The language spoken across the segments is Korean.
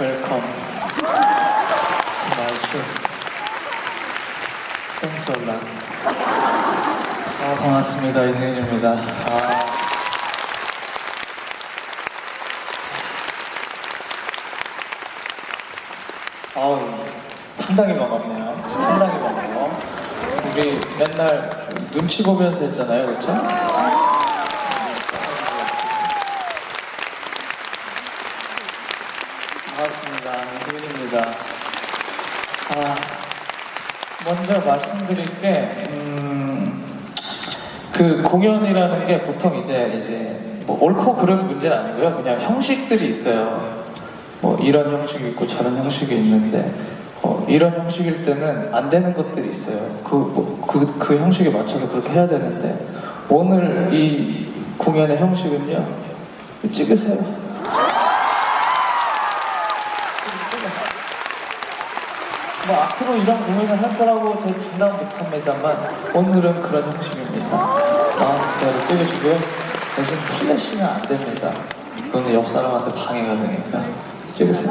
웰컴 to 땡스 올라 아 반갑습니다 이승현입니다. 아, 아우 상당히 반갑네요. 상당히 반가워 우리 맨날 눈치 보면서 했잖아요 그렇죠? 반갑습니다. 이승윤입니다. 아, 먼저 말씀드릴 게, 음, 그 공연이라는 게 보통 이제, 이제, 뭐 옳고 그른 문제는 아니고요. 그냥 형식들이 있어요. 뭐 이런 형식이 있고 저런 형식이 있는데, 어, 이런 형식일 때는 안 되는 것들이 있어요. 그, 뭐, 그, 그 형식에 맞춰서 그렇게 해야 되는데, 오늘 이 공연의 형식은요, 찍으세요. 뭐 앞으로 이런 공연을 할 거라고 저희 장담 못합니다만 오늘은 그런 형식입니다. 마음 그대로 찍으시고요. 대신 플래시는 안 됩니다. 그거는 옆 사람한테 방해가 되니까 찍으세요.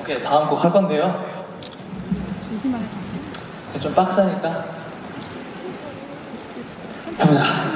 오케이 다음 곡 할 건데요. 좀 빡세니까 해보자.